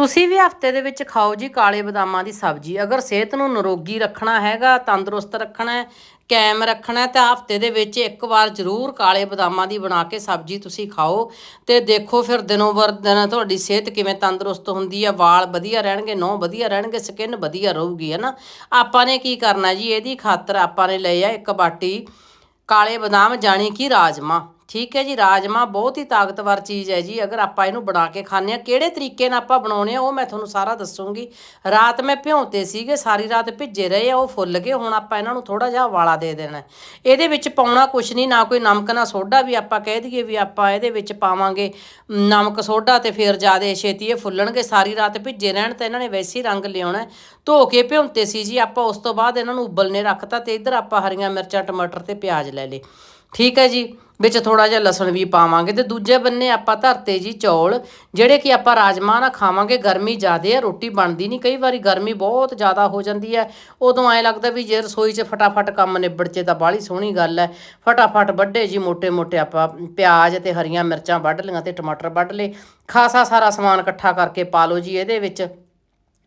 ਤੁਸੀਂ ਵੀ ਹਫ਼ਤੇ ਦੇ ਵਿੱਚ ਖਾਓ ਜੀ ਕਾਲੇ ਬਦਾਮਾਂ ਦੀ ਸਬਜ਼ੀ। ਅਗਰ ਸਿਹਤ ਨੂੰ ਨਿਰੋਗੀ ਰੱਖਣਾ ਹੈਗਾ, ਤੰਦਰੁਸਤ ਰੱਖਣਾ ਹੈ ਕਾਇਮ ਰੱਖਣਾ ਤਾਂ ਹਫ਼ਤੇ ਦੇ ਵਿੱਚ ਇੱਕ ਵਾਰ ਜ਼ਰੂਰ ਕਾਲੇ ਬਦਾਮਾਂ ਦੀ ਬਣਾ ਕੇ ਸਬਜ਼ੀ ਤੁਸੀਂ ਖਾਓ। ਤੇ ਦੇਖੋ ਫਿਰ ਦਿਨੋਂ ਬਰ ਦਿਨ ਤੁਹਾਡੀ ਸਿਹਤ ਕਿਵੇਂ ਤੰਦਰੁਸਤ ਹੁੰਦੀ ਹੈ ਵਾਲ ਵਧੀਆ ਰਹਿਣਗੇ, ਨਹੁੰ ਵਧੀਆ ਰਹਿਣਗੇ, ਸਕਿਨ ਵਧੀਆ ਰਹੂਗੀ, ਹੈ ਨਾ? ਆਪਾਂ ਨੇ ਕੀ ਕਰਨਾ ਜੀ, ਇਹਦੀ ਖਾਤਰ ਆਪਾਂ ਨੇ ਲਏ ਆ ਇੱਕ ਬਾਟੀ ਕਾਲੇ ਬਦਾਮ, ਜਾਣੀ ਕਿ ਰਾਜਮਾ ਠੀਕ ਹੈ ਜੀ ਰਾਜਮਾ ਬਹੁਤ ਹੀ ਤਾਕਤਵਰ ਚੀਜ਼ ਹੈ ਜੀ, ਅਗਰ ਆਪਾਂ ਇਹਨੂੰ ਬਣਾ ਕੇ ਖਾਂਦੇ ਆ ਕਿਹੜੇ ਤਰੀਕੇ ਨਾਲ ਆਪਾਂ ਬਣਾਉਣੇ ਆ, ਉਹ ਮੈਂ ਤੁਹਾਨੂੰ ਸਾਰਾ ਦੱਸੂਗੀ। ਰਾਤ ਮੈਂ ਭਿਉਂਤੇ ਸੀਗੇ, ਸਾਰੀ ਰਾਤ ਭਿੱਜੇ ਰਹੇ ਆ, ਉਹ ਫੁੱਲ ਗਏ, ਹੁਣ ਆਪਾਂ ਇਹਨਾਂ ਨੂੰ ਥੋੜਾ ਜਿਹਾ ਵਾਲਾ ਦੇ ਦੇਣਾ ਇਹਦੇ ਵਿੱਚ ਪਾਉਣਾ ਕੁਛ ਨਹੀਂ, ਨਾ ਕੋਈ ਨਮਕ, ਨਾ ਸੋਡਾ ਵੀ ਆਪਾਂ ਕਹਿ ਦਈਏ ਵੀ ਆਪਾਂ ਇਹਦੇ ਵਿੱਚ ਪਾਵਾਂਗੇ ਨਮਕ, ਸੋਡਾ ਤੇ ਫਿਰ ਜ਼ਿਆਦਾ ਛੇਤੀ ਇਹ ਫੁੱਲਣਗੇ, ਸਾਰੀ ਰਾਤ ਭਿੱਜੇ ਰਹਿਣ ਤਾਂ ਇਹਨਾਂ ਨੇ ਵੈਸੇ ਹੀ ਰੰਗ ਲਿਆਉਣਾ ਧੋ ਕੇ ਭਿਉਂਤੇ ਸੀ ਜੀ, ਆਪਾਂ ਉਸ ਤੋਂ ਬਾਅਦ ਇਹਨਾਂ ਨੂੰ ਉਬਲਨੇ ਰੱਖਤਾ ਤੇ ਇੱਧਰ ਆਪਾਂ ਹਰੀਆਂ ਮਿਰਚਾਂ, ਟਮਾਟਰ ਤੇ ਪਿਆਜ਼ ਲੈ ਲਏ। ਠੀਕ ਹੈ ਜੀ ਵਿੱਚ ਥੋੜਾ ਜਿਹਾ ਲਸਣ ਵੀ ਪਾਵਾਂਗੇ ਤੇ ਦੂਜੇ ਬੰਨੇ ਆਪਾਂ ਧਰਤੇ ਜੀ ਚੌਲ, ਜਿਹੜੇ ਕਿ ਆਪਾਂ ਰਾਜਮਾ ਨਾਲ ਖਾਵਾਂਗੇ, ਗਰਮੀ ਜ਼ਿਆਦੇ ਆ, ਰੋਟੀ ਬਣਦੀ ਨਹੀਂ, ਕਈ ਵਾਰੀ ਗਰਮੀ ਬਹੁਤ ਜ਼ਿਆਦਾ ਹੋ ਜਾਂਦੀ ਹੈ। ਉਦੋਂ ਐ ਲੱਗਦਾ ਵੀ ਜੇ ਰਸੋਈ 'ਚ ਫਟਾਫਟ ਕੰਮ ਨਿਬੜ ਜੇ ਤਾਂ ਬਾਹਲੀ ਸੋਹਣੀ ਗੱਲ ਹੈ। ਫਟਾਫਟ ਵੱਡੇ ਜੀ ਮੋٹے-ਮੋٹے ਆਪਾਂ ਪਿਆਜ਼ ਤੇ ਹਰੀਆਂ ਮਿਰਚਾਂ ਵੱਢ ਲਈਆਂ ਤੇ ਟਮਾਟਰ ਵੱਢ ਲਏ। ਖਾਸਾ ਸਾਰਾ ਸਮਾਨ ਇਕੱਠਾ ਕਰਕੇ ਪਾ ਲਓ ਜੀ ਇਹਦੇ ਵਿੱਚ।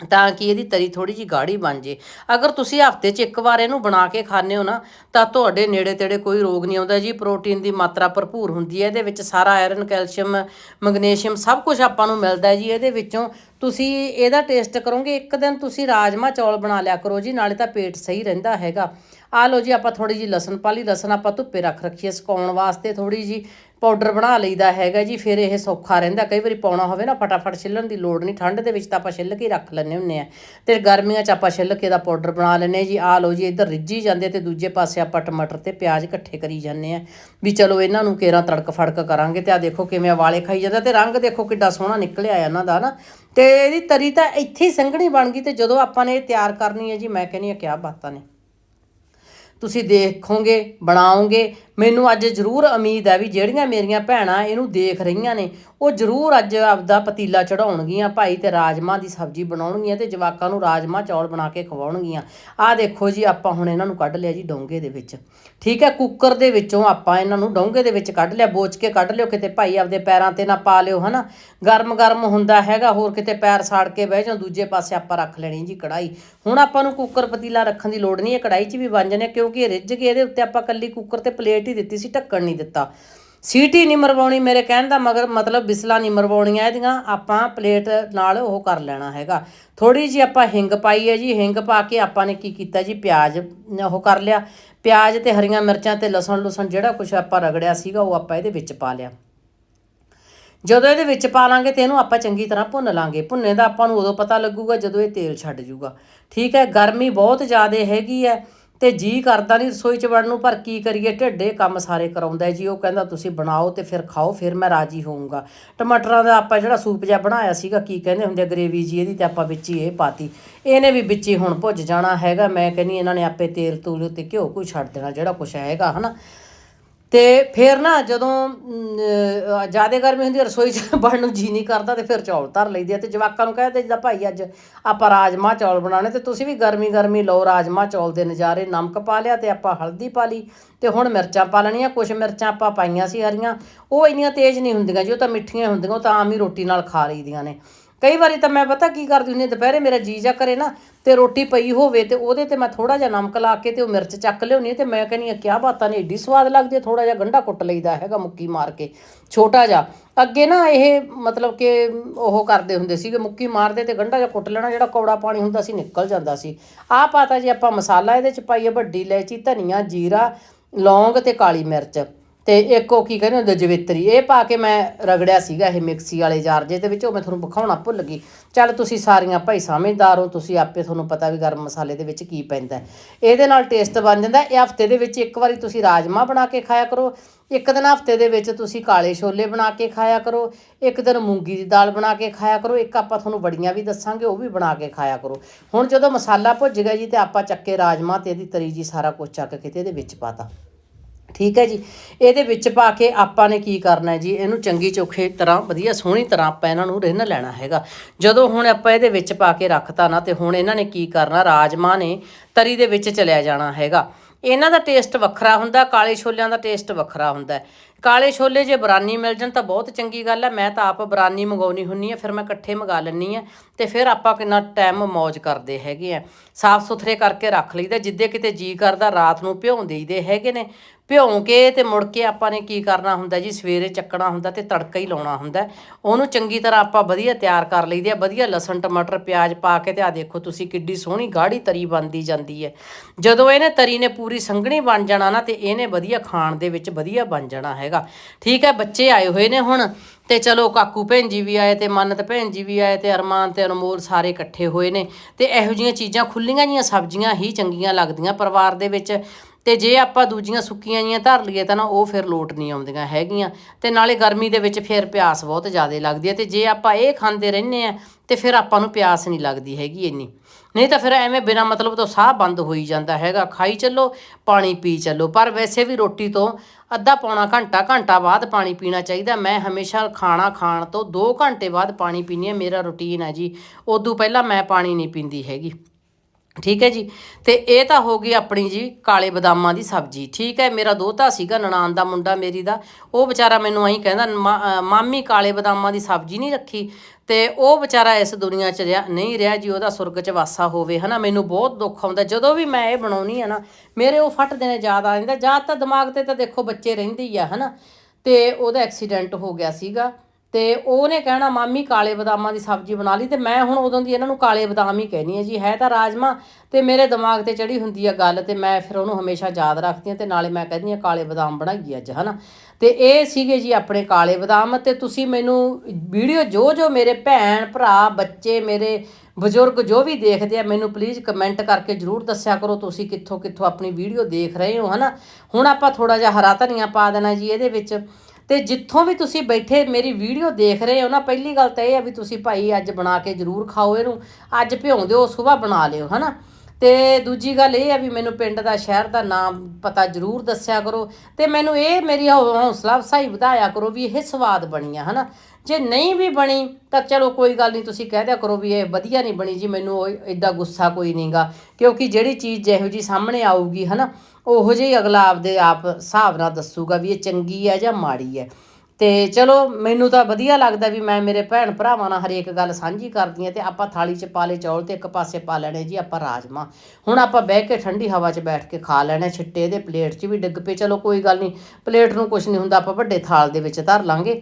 ਤਾਂ ਕਿ ਇਹਦੀ ਤਰੀ ਥੋੜੀ ਜੀ ਗਾੜੀ ਬਣ ਜੇ। ਅਗਰ ਤੁਸੀਂ ਹਫ਼ਤੇ 'ਚ ਇੱਕ ਵਾਰ ਇਹਨੂੰ ਬਣਾ ਕੇ ਖਾਂਦੇ ਹੋ ਨਾ, ਤਾਂ ਤੁਹਾਡੇ ਨੇੜੇ ਤੇੜੇ ਕੋਈ ਰੋਗ ਨਹੀਂ ਆਉਂਦਾ ਜੀ। ਪ੍ਰੋਟੀਨ ਦੀ ਮਾਤਰਾ ਭਰਪੂਰ ਹੁੰਦੀ ਹੈ। ਇਹਦੇ ਵਿੱਚ ਸਾਰਾ ਆਇਰਨ, ਕੈਲਸ਼ੀਅਮ, ਮੈਗਨੀਸ਼ੀਅਮ ਸਭ ਕੁਝ ਆਪਾਂ ਨੂੰ ਮਿਲਦਾ ਹੈ ਜੀ। ਇਹਦੇ ਵਿੱਚੋਂ ਤੁਸੀਂ ਇਹਦਾ ਟੇਸਟ ਕਰੋਗੇ। ਇੱਕ ਦਿਨ ਤੁਸੀਂ ਰਾਜਮਾ ਚੌਲ ਬਣਾ ਲਿਆ ਕਰੋ ਜੀ, ਨਾਲੇ ਤਾਂ ਪੇਟ ਸਹੀ ਰਹਿੰਦਾ ਹੈਗਾ। ਆ ਲਓ ਜੀ, ਆਪਾਂ ਥੋੜੀ ਜੀ ਲਸਣ ਪਾ ਲਈ ਲਸਣ ਆਪਾਂ ਧੁੱਪੇ ਰੱਖ ਰੱਖੀਏ ਸੁਕਾਉਣ ਵਾਸਤੇ ਥੋੜੀ ਜੀ ਪਾਊਡਰ ਬਣਾ ਲਈਦਾ ਹੈਗਾ ਜੀ, ਫਿਰ ਇਹ ਸੌਖਾ ਰਹਿੰਦਾ। ਕਈ ਵਾਰੀ ਪਾਉਣਾ ਹੋਵੇ ਨਾ, ਫਟਾਫਟ ਛਿੱਲਣ ਦੀ ਲੋੜ ਨਹੀਂ। ਠੰਡ ਦੇ ਵਿੱਚ ਤਾਂ ਆਪਾਂ ਛਿੱਲ ਕੇ ਹੀ ਰੱਖ ਲੈਂਦੇ ਹੁੰਨੇ ਆ। ਤੇ ਗਰਮੀਆਂ 'ਚ ਆਪਾਂ ਛਿੱਲ ਕੇ ਦਾ ਪਾਊਡਰ ਬਣਾ ਲੈਂਦੇ ਹਾਂ ਜੀ। ਆ ਲਓ ਜੀ, ਇੱਧਰ ਰਿੱਝੀ ਜਾਂਦੇ ਤੇ ਦੂਜੇ ਪਾਸੇ ਆਪਾਂ ਟਮਾਟਰ ਤੇ ਪਿਆਜ਼ ਇਕੱਠੇ ਕਰੀ ਜਾਂਦੇ ਆ ਵੀ ਚਲੋ ਇਹਨਾਂ ਨੂੰ ਕੇਰਾਂ ਤੜਕ ਫੜਕ ਕਰਾਂਗੇ ਤੇ ਆ ਦੇਖੋ ਕਿਵੇਂ ਵਾਲੇ ਖਾਈ ਜਾਂਦਾ ਤੇ ਰੰਗ ਦੇਖੋ ਕਿੱਡਾ ਸੋਹਣਾ ਨਿਕਲਿਆ ਆ ਇਹਨਾਂ ਦਾ ਨਾ। ਤੇ ਇਹਦੀ ਤਰੀ ਤਾਂ ਇੱਥੇ ਹੀ ਸੰਘਣੀ ਬਣ ਗਈ ਤੇ ਜਦੋਂ ਆਪਾਂ ਨੇ ਇਹ ਤਿਆਰ ਕਰਨੀ ਹੈ ਜੀ, ਮੈਂ ਕਹਿੰਦੀ ਆ ਕਿਆ ਬਾਤਾਂ ਨੇ। ਤੁਸੀਂ ਦੇਖੋਗੇ, ਬਣਾਓਗੇ ਮੈਨੂੰ ਅੱਜ ਜ਼ਰੂਰ ਉਮੀਦ ਹੈ ਵੀ ਜਿਹੜੀਆਂ ਮੇਰੀਆਂ ਭੈਣਾਂ ਇਹਨੂੰ ਦੇਖ ਰਹੀਆਂ ਨੇ, ਉਹ ਜ਼ਰੂਰ ਅੱਜ ਆਪਦਾ ਪਤੀਲਾ ਚੜਾਉਣਗੀਆਂ, ਭਾਈ ਤੇ ਰਾਜਮਾ ਦੀ ਸਬਜ਼ੀ ਬਣਾਉਣਗੀਆਂ ਤੇ ਜਵਾਕਾਂ ਨੂੰ ਰਾਜਮਾ ਚੌਲ ਬਣਾ ਕੇ ਖਵਾਉਣਗੀਆਂ। ਆਹ ਦੇਖੋ ਜੀ, ਆਪਾਂ ਹੁਣ ਇਹਨਾਂ ਨੂੰ ਕੱਢ ਲਿਆ ਜੀ ਡੋਂਗੇ ਦੇ ਵਿੱਚ। ਠੀਕ ਹੈ, ਕੁੱਕਰ ਦੇ ਵਿੱਚੋਂ ਆਪਾਂ ਇਹਨਾਂ ਨੂੰ ਡੋਂਗੇ ਦੇ ਵਿੱਚ ਕੱਢ ਲਿਆ, ਬੋਚ ਕੇ ਕੱਢ ਲਿਓ, ਕਿਤੇ ਭਾਈ ਆਪਦੇ ਪੈਰਾਂ ਤੇ ਨਾ ਪਾ ਲਿਓ, ਹਨਾ। ਗਰਮ ਗਰਮ ਹੁੰਦਾ ਹੈਗਾ, ਹੋਰ ਕਿਤੇ ਪੈਰ ਸਾੜ ਕੇ ਬਹਿ ਜਾਓ, ਦੂਜੇ ਪਾਸੇ ਆਪਾਂ ਰੱਖ ਲੈਣੀ ਜੀ ਕੜਾਈ ਹੁਣ ਆਪਾਂ ਨੂੰ ਕੁੱਕਰ ਪਤੀਲਾ ਰੱਖਣ ਦੀ ਲੋੜ ਨਹੀਂ ਹੈ ਕੜਾਈ 'ਚ ਵੀ ਬਣ ਜਾਣੇ ਕਿਉਂਕਿ ਇਹ ਰਿੱਝ ਕੇ ਇਹਦੇ ਉੱਤੇ ਆਪਾਂ ਕੱਲੀ ਕੁੱਕਰ ਤੇ ਪਲੇਟ ਹੀ ਦਿੱਤੀ ਸੀ, ਢੱਕਣ ਨਹੀਂ ਦਿੱਤਾ। ਸੀਟੀ ਨਹੀਂ ਮਰਵਾਉਣੀ, ਮੇਰੇ ਕਹਿਣ ਦਾ ਮਗਰ ਮਤਲਬ ਬਿਸਲਾ ਨਹੀਂ ਮਰਵਾਉਣੀਆਂ ਇਹਦੀਆਂ, ਆਪਾਂ ਪਲੇਟ ਨਾਲ ਉਹ ਕਰ ਲੈਣਾ ਹੈਗਾ। ਥੋੜੀ ਜੀ ਆਪਾਂ ਹਿੰਗ ਪਾਈ ਹੈ ਜੀ, ਹਿੰਗ ਪਾ ਕੇ ਆਪਾਂ ਨੇ ਕੀ ਕੀਤਾ ਜੀ, ਪਿਆਜ਼ ਉਹ ਕਰ ਲਿਆ। ਪਿਆਜ਼ ਤੇ ਹਰੀਆਂ ਮਿਰਚਾਂ ਤੇ ਲਸਣ ਲੁਸਣ ਜਿਹੜਾ ਕੁਝ ਆਪਾਂ ਰਗੜਿਆ ਸੀਗਾ, ਉਹ ਆਪਾਂ ਇਹਦੇ ਵਿੱਚ ਪਾ ਲਿਆ। ਜਦੋਂ ਇਹਦੇ ਵਿੱਚ ਪਾ ਲਾਂਗੇ ਤੇ ਇਹਨੂੰ ਆਪਾਂ ਚੰਗੀ ਤਰ੍ਹਾਂ ਭੁੰਨ ਲਾਂਗੇ। ਭੁੰਨੇ ਦਾ ਆਪਾਂ ਨੂੰ ਉਦੋਂ ਪਤਾ ਲੱਗੂਗਾ ਜਦੋਂ ਇਹ ਤੇਲ ਛੱਡ ਜੂਗਾ। ਠੀਕ ਹੈ, ਗਰਮੀ ਬਹੁਤ ਜ਼ਿਆਦਾ ਹੈਗੀ ਹੈ। ਤੇ ਜੀ ਕਰਦਾ ਨਹੀਂ ਰਸੋਈ 'ਚ ਵੜਨ ਨੂੰ, ਪਰ ਕੀ ਕਰੀਏ? ਢਿੱਡੇ ਕੰਮ ਸਾਰੇ ਕਰਾਉਂਦਾ ਜੀ। ਉਹ ਕਹਿੰਦਾ, ਤੁਸੀਂ ਬਣਾਓ ਤੇ ਫਿਰ ਖਾਓ, ਫਿਰ ਮੈਂ ਰਾਜੀ ਹੋਊਂਗਾ। ਟਮਾਟਰਾਂ ਦਾ ਆਪਾਂ ਜਿਹੜਾ ਸੂਪ ਜਿਹਾ ਬਣਾਇਆ ਸੀਗਾ, ਕੀ ਕਹਿੰਦੇ ਹੁੰਦੇ ਗਰੇਵੀ ਜੀ ਇਹਦੀ ਤੇ ਆਪਾਂ ਵਿੱਚ ਹੀ ਇਹ ਪਾਤੀ। ਇਹਨੇ ਵੀ ਵਿੱਚ ਹੀ ਹੁਣ ਭੁੱਜ ਜਾਣਾ ਹੈਗਾ। ਮੈਂ ਕਹਿੰਨੀ ਇਹਨਾਂ ਨੇ ਆਪੇ ਤੇਲ ਤੂਲ ਤੇ ਘਿਓ ਕੋਈ ਛੱਡ ਦੇਣਾ, ਜਿਹੜਾ ਕੁਛ ਹੈਗਾ, ਹਨਾ? ਤੇ ਫਿਰ ਨਾ ਜਦੋਂ ਜ਼ਿਆਦਾ ਗਰਮੀ ਹੁੰਦੀ ਰਸੋਈ 'ਚ ਵੜਨ ਨੂੰ ਜੀ ਨਹੀਂ ਕਰਦਾ ਤੇ ਫਿਰ ਚੌਲ ਧਰ ਲਈਦੇ ਆ ਤੇ ਜਵਾਕਾਂ ਨੂੰ ਕਹਿੰਦੇ ਜਿੱਦਾਂ ਭਾਈ ਅੱਜ ਆਪਾਂ ਰਾਜਮਾ ਚੌਲ ਬਣਾਉਣੇ ਤੇ ਤੁਸੀਂ ਵੀ ਗਰਮੀ ਗਰਮੀ ਲਓ ਰਾਜਮਾ ਚੌਲ ਦੇ ਨਜ਼ਾਰੇ ਨਮਕ ਪਾ ਲਿਆ ਤੇ ਆਪਾਂ ਹਲਦੀ ਪਾ ਲਈ ਤੇ ਹੁਣ ਮਿਰਚਾਂ ਪਾ ਲੈਣੀਆਂ ਕੁਝ ਮਿਰਚਾਂ ਆਪਾਂ ਪਾਈਆਂ ਸੀ ਹਰੀਆਂ, ਉਹ ਇੰਨੀਆਂ ਤੇਜ਼ ਨਹੀਂ ਹੁੰਦੀਆਂ ਜੀ, ਉਹ ਤਾਂ ਮਿੱਠੀਆਂ ਹੁੰਦੀਆਂ, ਉਹ ਤਾਂ ਆਮ ਹੀ ਰੋਟੀ ਨਾਲ ਖਾ ਲਈਦੀਆਂ ਨੇ। ਕਈ ਵਾਰੀ ਤਾਂ ਮੈਂ ਪਤਾ ਕੀ ਕਰਦੀ ਹੁੰਦੀ ਹਾਂ, ਦੁਪਹਿਰੇ ਮੇਰਾ ਜੀ ਜਾ ਕਰੇ ਨਾ ਤੇ ਰੋਟੀ ਪਈ ਹੋਵੇ ਤੇ ਉਹਦੇ ਤੇ ਮੈਂ ਥੋੜਾ ਜਿਹਾ ਨਮਕ ਲਾ ਕੇ ਤੇ ਉਹ ਮਿਰਚ ਚੱਕ ਲਿਆਉਣੀ ਹੈ ਤੇ ਮੈਂ ਕਹਿੰਦੀ ਆ ਕਿਆ ਬਾਤਾਂ ਨੇ ਏਡੀ ਸਵਾਦ ਲੱਗਦੀ ਹੈ ਥੋੜਾ ਜਿਹਾ ਗੰਢਾ ਕੁੱਟ ਲਈਦਾ ਹੈਗਾ ਮੁੱਕੀ ਮਾਰ ਕੇ ਛੋਟਾ ਜਿਹਾ। ਅੱਗੇ ਨਾ ਇਹ ਮਤਲਬ ਕਿ ਉਹ ਕਰਦੇ ਹੁੰਦੇ ਸੀਗੇ ਮੁੱਕੀ ਮਾਰਦੇ ਤੇ ਗੰਢਾ ਜਿਹਾ ਕੁੱਟ ਲੈਣਾ ਜਿਹੜਾ ਕੌੜਾ ਪਾਣੀ ਹੁੰਦਾ ਸੀ ਨਿਕਲ ਜਾਂਦਾ ਸੀ। ਆਹ ਪਾਤਾ ਜੀ ਆਪਾਂ ਮਸਾਲਾ ਇਹਦੇ ਚ ਪਾਈਏ ਵੱਡੀ ਇਲਾਇਚੀ ਧਨੀਆ ਜੀਰਾ ਲੌਂਗ ਤੇ ਕਾਲੀ ਮਿਰਚ। ਤੇ ਇੱਕ ਉਹ ਕੀ ਕਹਿੰਦੇ ਹੁੰਦੇ, ਜਵੇਤਰੀ। ਇਹ ਪਾ ਕੇ ਮੈਂ ਰਗੜਿਆ ਸੀਗਾ ਇਹ ਮਿਕਸੀ ਵਾਲੇ ਜਾਰ ਜੇ ਦੇ ਵਿੱਚ, ਉਹ ਮੈਂ ਤੁਹਾਨੂੰ ਵਿਖਾਉਣਾ ਭੁੱਲ ਗਈ। ਚੱਲ ਤੁਸੀਂ ਸਾਰੀਆਂ ਭਾਈ ਸਮਝਦਾਰ ਹੋ, ਤੁਸੀਂ ਆਪੇ ਤੁਹਾਨੂੰ ਪਤਾ ਵੀ ਗਰਮ ਮਸਾਲੇ ਦੇ ਵਿੱਚ ਕੀ ਪੈਂਦਾ ਇਹਦੇ ਨਾਲ ਟੇਸਟ ਬਣ ਜਾਂਦਾ ਇਹ ਹਫ਼ਤੇ ਦੇ ਵਿੱਚ ਇੱਕ ਵਾਰੀ ਤੁਸੀਂ ਰਾਜਮਾ ਬਣਾ ਕੇ ਖਾਇਆ ਕਰੋ। ਇੱਕ ਦਿਨ ਹਫ਼ਤੇ ਦੇ ਵਿੱਚ ਤੁਸੀਂ ਕਾਲੇ ਛੋਲੇ ਬਣਾ ਕੇ ਖਾਇਆ ਕਰੋ। ਇੱਕ ਦਿਨ ਮੂੰਗੀ ਦੀ ਦਾਲ ਬਣਾ ਕੇ ਖਾਇਆ ਕਰੋ। ਇੱਕ ਆਪਾਂ ਤੁਹਾਨੂੰ ਬੜੀਆਂ ਵੀ ਦੱਸਾਂਗੇ, ਉਹ ਵੀ ਬਣਾ ਕੇ ਖਾਇਆ ਕਰੋ। ਹੁਣ ਜਦੋਂ ਮਸਾਲਾ ਭੁੱਜ ਗਿਆ ਜੀ ਤੇ ਆਪਾਂ ਚੱਕੇ ਰਾਜਮਾ ਤੇ ਇਹਦੀ ਤਰੀ ਜੀ ਸਾਰਾ ਕੁਝ ਚੱਕ ਕੇ ਤੇ ਇਹਦੇ ਵਿੱਚ ਪਾਤਾ ਠੀਕ ਹੈ ਜੀ? ਇਹਦੇ ਵਿੱਚ ਪਾ ਕੇ ਆਪਾਂ ਨੇ ਕੀ ਕਰਨਾ ਜੀ? ਇਹਨੂੰ ਚੰਗੀ ਚੋਖੇ ਤਰ੍ਹਾਂ, ਵਧੀਆ ਸੋਹਣੀ ਤਰ੍ਹਾਂ ਆਪਾਂ ਇਹਨਾਂ ਨੂੰ ਰਿੰਨ ਲੈਣਾ ਹੈਗਾ। ਜਦੋਂ ਹੁਣ ਆਪਾਂ ਇਹਦੇ ਵਿੱਚ ਪਾ ਕੇ ਰੱਖਤਾ ਨਾ, ਤੇ ਹੁਣ ਇਹਨਾਂ ਨੇ ਕੀ ਕਰਨਾ? ਰਾਜਮਾ ਨੇ ਤਰੀ ਦੇ ਵਿੱਚ ਚਲਿਆ ਜਾਣਾ ਹੈਗਾ। ਇਹਨਾਂ ਦਾ ਟੇਸਟ ਵੱਖਰਾ ਹੁੰਦਾ, ਕਾਲੇ ਛੋਲਿਆਂ ਦਾ ਟੇਸਟ ਵੱਖਰਾ ਹੁੰਦਾ ਕਾਲੇ ਛੋਲੇ ਜੇ ਬਰਾਨੀ ਮਿਲ ਜਾਣ ਤਾਂ ਬਹੁਤ ਚੰਗੀ ਗੱਲ ਹੈ। ਮੈਂ ਤਾਂ ਆਪ ਬਰਾਨੀ ਮੰਗਾਉਣੀ ਹੁੰਨੀ ਆ, ਫਿਰ ਮੈਂ ਇਕੱਠੇ ਮੰਗਾ ਲੈਣੀ ਆ ਤੇ ਫਿਰ ਆਪਾਂ ਕਿੰਨਾ ਟਾਈਮ ਮौज ਕਰਦੇ ਹੈਗੇ ਆ। ਸਾਫ਼ ਸੁਥਰੇ ਕਰਕੇ ਰੱਖ ਲਈਦਾ, ਜਿੱਦੇ ਕਿਤੇ ਜੀ ਕਰਦਾ ਰਾਤ ਨੂੰ ਭਿਉਂ ਦੇਈਦੇ ਹੈਗੇ ਨੇ। ਭਿਉਂ ਕੇ ਤੇ ਮੁੜ ਕੇ ਆਪਾਂ ਨੇ ਕੀ ਕਰਨਾ ਹੁੰਦਾ ਜੀ? ਸਵੇਰੇ ਚੱਕਣਾ ਹੁੰਦਾ ਤੇ ਤੜਕਾ ਹੀ ਲਾਉਣਾ ਹੁੰਦਾ। ਉਹਨੂੰ ਚੰਗੀ ਤਰ੍ਹਾਂ ਆਪਾਂ ਵਧੀਆ ਤਿਆਰ ਕਰ ਲਈਦੇ ਆ, ਵਧੀਆ ਲਸਣ, ਟਮਾਟਰ, ਪਿਆਜ਼ ਪਾ ਕੇ ਤੇ ਆ ਦੇਖੋ ਤੁਸੀਂ ਕਿੱਡੀ ਸੋਹਣੀ ਗਾੜੀ ਤਰੀ ਬਣਦੀ ਜਾਂਦੀ ਹੈ। ਜਦੋਂ ਇਹਨੇ ਤਰੀ ਨੇ ਪੂਰੀ ਸੰਘਣੀ ਬਣ ਜਾਣਾ ਨਾ ਤੇ ਇਹਨੇ ਵਧੀਆ ਖਾਣ ਦੇ ਵਿੱਚ ਵਧੀਆ ਬਣ ਜਾਣਾ ਹੈਗਾ। ਠੀਕ ਹੈ, ਬੱਚੇ ਆਏ ਹੋਏ ਨੇ ਹੁਣ ਤੇ ਚਲੋ ਕਾਕੂ ਭੈਣ ਜੀ ਵੀ ਆਏ ਤੇ ਮੰਨਤ ਭੈਣ ਜੀ ਵੀ ਆਏ ਤੇ ਅਰਮਾਨ ਤੇ ਅਨਮੋਲ ਸਾਰੇ ਇਕੱਠੇ ਹੋਏ ਨੇ ਤੇ ਇਹੋ ਜੀਆਂ ਚੀਜ਼ਾਂ ਖੁੱਲੀਆਂ ਜੀਆਂ ਸਬਜ਼ੀਆਂ ਹੀ ਚੰਗੀਆਂ ਲੱਗਦੀਆਂ ਪਰਿਵਾਰ ਦੇ ਵਿੱਚ। ਤੇ ਜੇ ਆਪਾਂ ਦੂਜੀਆਂ ਸੁੱਕੀਆਂ ਜੀਆਂ ਧਰ ਲਈਏ ਤਾਂ ਨਾ ਉਹ ਫਿਰ ਲੋਟ ਨਹੀਂ ਆਉਂਦੀਆਂ ਹੈਗੀਆਂ। ਤੇ ਨਾਲੇ ਗਰਮੀ ਦੇ ਵਿੱਚ ਫਿਰ ਪਿਆਸ ਬਹੁਤ ਜ਼ਿਆਦਾ ਲੱਗਦੀ ਹੈ ਤੇ ਜੇ ਆਪਾਂ ਇਹ ਖਾਂਦੇ ਰਹਿੰਦੇ ਆ ਤੇ ਫਿਰ ਆਪਾਂ ਨੂੰ ਪਿਆਸ ਨਹੀਂ ਲੱਗਦੀ ਹੈਗੀ ਇੰਨੀ। ਨਹੀਂ ਤਾਂ ਫਿਰ ਐਵੇਂ ਬਿਨਾ ਮਤਲਬ ਤੋਂ ਸਾਹ ਬੰਦ ਹੋਈ ਜਾਂਦਾ ਹੈਗਾ। ਖਾਈ ਚੱਲੋ, ਪਾਣੀ ਪੀ ਚੱਲੋ। ਪਰ ਵੈਸੇ ਵੀ ਰੋਟੀ ਤੋਂ ਅੱਧਾ ਪੌਣਾ ਘੰਟਾ ਘੰਟਾ ਬਾਅਦ ਪਾਣੀ ਪੀਣਾ ਚਾਹੀਦਾ। ਮੈਂ ਹਮੇਸ਼ਾ ਖਾਣਾ ਖਾਣ ਤੋਂ 2 ਘੰਟੇ ਬਾਅਦ ਪਾਣੀ ਪੀਣੀ ਹੈ। ਮੇਰਾ ਰੁਟੀਨ ਹੈ ਜੀ, ਉਦੋਂ ਪਹਿਲਾਂ ਮੈਂ ਪਾਣੀ ਨਹੀਂ ਪੀਂਦੀ ਹੈਗੀ। ਠੀਕ ਹੈ ਜੀ? ਤੇ ਇਹ ਤਾਂ ਹੋ ਗਈ ਆਪਣੀ ਜੀ ਕਾਲੇ ਬਦਾਮਾਂ ਦੀ ਸਬਜ਼ੀ। ਠੀਕ ਹੈ, ਮੇਰਾ ਦੋਤਾ ਸੀਗਾ, ਨਨਾਣ ਦਾ ਮੁੰਡਾ ਮੇਰੀ ਦਾ। ਉਹ ਵਿਚਾਰਾ ਮੈਨੂੰ ਐਂ ਕਹਿੰਦਾ, "ਮਾ- ਮਾਮੀ ਕਾਲੇ ਬਦਾਮਾਂ ਦੀ ਸਬਜ਼ੀ ਨਹੀਂ ਰੱਖੀ। ਤੇ ਉਹ ਵਿਚਾਰਾ ਇਸ ਦੁਨੀਆ 'ਚ ਰਿਹਾ, ਨਹੀਂ ਰਿਹਾ ਜੀ, ਉਹਦਾ ਸੁਰਗ 'ਚ ਵਾਸਾ ਹੋਵੇ, ਹਨਾ? ਮੈਨੂੰ ਬਹੁਤ ਦੁੱਖ ਆਉਂਦਾ। ਜਦੋਂ ਵੀ ਮੈਂ ਇਹ ਬਣਾਉਣੀ ਆ ਨਾ, ਮੇਰੇ ਉਹ ਫਟ ਨੇ ਯਾਦ ਆ ਜਾਂਦਾ। ਜਾਂ ਤਾਂ ਦਿਮਾਗ ਤੇ ਤਾਂ ਦੇਖੋ ਬੱਚੇ ਰਹਿੰਦੇ ਹੀ ਆ, ਹਨਾ? ਤੇ ਉਹਦਾ ਐਕਸੀਡੈਂਟ ਹੋ ਗਿਆ ਸੀਗਾ। ਤੇ ਉਹਨੇ ਕਹਿਣਾ, ਮਾਮੀ ਕਾਲੇ ਬਦਾਮਾਂ ਦੀ ਸਬਜ਼ੀ ਬਣਾ ਲਈ। ਤੇ ਮੈਂ ਹੁਣ ਉਦੋਂ ਦੀ ਇਹਨਾਂ ਨੂੰ ਕਾਲੇ ਬਦਾਮ ਹੀ ਕਹਿਨੀ ਹੈ ਜੀ। ਹੈ ਤਾਂ ਰਾਜਮਾ ਤੇ ਮੇਰੇ ਦਿਮਾਗ ਤੇ ਚੜੀ ਹੁੰਦੀ ਆ ਗੱਲ ਤੇ ਮੈਂ ਫਿਰ ਉਹਨੂੰ ਹਮੇਸ਼ਾ ਯਾਦ ਰੱਖਦੀ ਹਾਂ ਤੇ ਨਾਲੇ ਮੈਂ ਕਹਿੰਦੀ ਆ ਕਾਲੇ ਬਦਾਮ ਬਣਾਈਏ ਅੱਜ, ਹਨਾ? ਤੇ ਇਹ ਸੀਗੇ ਜੀ ਆਪਣੇ ਕਾਲੇ ਬਦਾਮ। ਤੇ ਤੁਸੀਂ ਮੈਨੂੰ ਵੀਡੀਓ ਜੋ ਜੋ ਮੇਰੇ ਭੈਣ, ਭਰਾ, ਬੱਚੇ, ਮੇਰੇ ਬਜ਼ੁਰਗ ਜੋ ਵੀ ਦੇਖਦੇ ਆ, ਮੈਨੂੰ ਪਲੀਜ਼ ਕਮੈਂਟ ਕਰਕੇ ਜਰੂਰ ਦੱਸਿਆ ਕਰੋ, ਤੁਸੀਂ ਕਿੱਥੋਂ ਕਿੱਥੋਂ ਆਪਣੀ ਵੀਡੀਓ ਦੇਖ ਰਹੇ ਹੋ, ਹਨਾ? ਹੁਣ ਆਪਾਂ ਥੋੜਾ ਜਿਹਾ ਹਰਾ ਧਨੀਆ ਪਾ ਦੇਣਾ ਜੀ ਇਹਦੇ ਵਿੱਚ। ਤੇ ਜਿੱਥੋਂ ਵੀ ਤੁਸੀਂ ਬੈਠੇ ਮੇਰੀ ਵੀਡੀਓ ਦੇਖ ਰਹੇ ਹੋ ਨਾ, ਪਹਿਲੀ ਗੱਲ ਤਾਂ ਇਹ ਆ ਵੀ ਤੁਸੀਂ ਭਾਈ ਅੱਜ ਬਣਾ ਕੇ ਜਰੂਰ ਖਾਓ ਇਹਨੂੰ, ਅੱਜ ਭਿਉਂ ਦਿਓ, ਸਵੇਰ ਬਣਾ ਲਿਓ, ਹਨਾ? ਤੇ ਦੂਜੀ ਗੱਲ ਇਹ ਆ ਵੀ ਮੈਨੂੰ ਪਿੰਡ ਦਾ, ਸ਼ਹਿਰ ਦਾ ਨਾਮ ਪਤਾ ਜਰੂਰ ਦੱਸਿਆ ਕਰੋ ਤੇ ਮੈਨੂੰ ਇਹ ਮੇਰੀ ਹੌ- ਹੌਸਲਾ ਅਫਸਾਈ ਵਧਾਇਆ ਕਰੋ ਵੀ ਇਹ ਸਵਾਦ ਬਣੀ ਆ ਹਨਾ? ਜੇ ਨਹੀਂ ਵੀ ਬਣੀ, ਤਾਂ ਚਲੋ ਕੋਈ ਗੱਲ ਨਹੀਂ, ਤੁਸੀਂ ਕਹਿ ਦਿਆ ਕਰੋ ਵੀ ਇਹ ਵਧੀਆ ਨਹੀਂ ਬਣੀ ਜੀ, ਮੈਨੂੰ ਇਦਾਂ ਗੁੱਸਾ ਕੋਈ ਨਹੀਂਗਾ ਕਿਉਂਕਿ ਜਿਹੜੀ ਚੀਜ਼ ਜਿਹੋ ਜੀ ਸਾਹਮਣੇ ਆਊਗੀ, ਹਨਾ, ਉਹੋ ਜਿਹੀ ਅਗਲਾ ਆਪਦੇ ਆਪ ਹਿਸਾਬ ਨਾਲ ਦੱਸੂਗਾ ਵੀ ਇਹ ਚੰਗੀ ਹੈ ਜਾਂ ਮਾੜੀ ਹੈ। ਤੇ ਚਲੋ, ਮੈਨੂੰ ਤਾਂ ਵਧੀਆ ਲੱਗਦਾ ਵੀ ਮੈਂ ਮੇਰੇ ਭੈਣ ਭਰਾਵਾਂ ਨਾਲ ਹਰੇਕ ਗੱਲ ਸਾਂਝੀ ਕਰਦੀ ਹਾਂ ਤੇ ਆਪਾਂ ਥਾਲੀ 'ਚ ਪਾ ਲਏ ਚੌਲ ਤੇ ਇੱਕ ਪਾਸੇ ਪਾ ਲੈਣੇ ਜੀ, ਆਪਾਂ ਰਾਜਮਾ। ਹੁਣ ਆਪਾਂ ਬਹਿ ਕੇ ਠੰਡੀ ਹਵਾ 'ਚ ਬੈਠ ਕੇ ਖਾ ਲੈਣੇ, ਛਿੱਟੇ ਇਹਦੇ ਪਲੇਟ 'ਚ ਵੀ ਡਿੱਗ ਪਏ, ਚਲੋ ਕੋਈ ਗੱਲ ਨਹੀਂ, ਪਲੇਟ ਨੂੰ ਕੁਝ ਨਹੀਂ ਹੁੰਦਾ, ਆਪਾਂ ਵੱਡੇ ਥਾਲ ਦੇ ਵਿੱਚ ਧਰ ਲਾਂਗੇ।